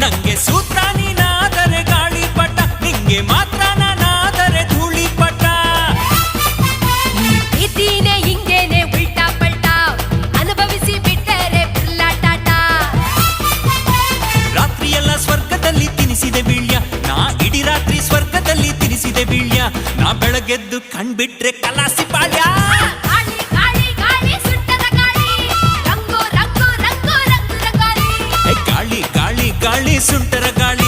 ನಂಗೆ ಸೂತ್ರ ನೀನಾದರೆ ಗಾಳಿಪಟ ನಿಂಗೆ ಮಾತ್ರ ನಾನಾದರೆ ಧೂಳಿಪಟ. ಪಟ್ಟ ಪ್ರೀತಿನೇ ಹಿಂಗೇನೆ ಉಲ್ಟಾ ಪಲ್ಟಾ ಅನುಭವಿಸಿ ಬಿಟ್ಟರೆ ಟಾಟಾ ರಾತ್ರಿಯೆಲ್ಲ ಸ್ವರ್ಗದಲ್ಲಿ ತಿನಿಸಿದೆ ಬೀಳ್ಯ ನಾ ಇಡೀ ರಾತ್ರಿ ಸ್ವರ್ಗದಲ್ಲಿ ತಿನಿಸಿದೆ ಬೀಳ್ಯ ನಾ ಬೆಳಗೆದ್ದು ಕಣ್ಬಿಟ್ರೆ ಕಲಾಸಿ ಪಾಳ್ಯ. గాలి సుంటర గాలి.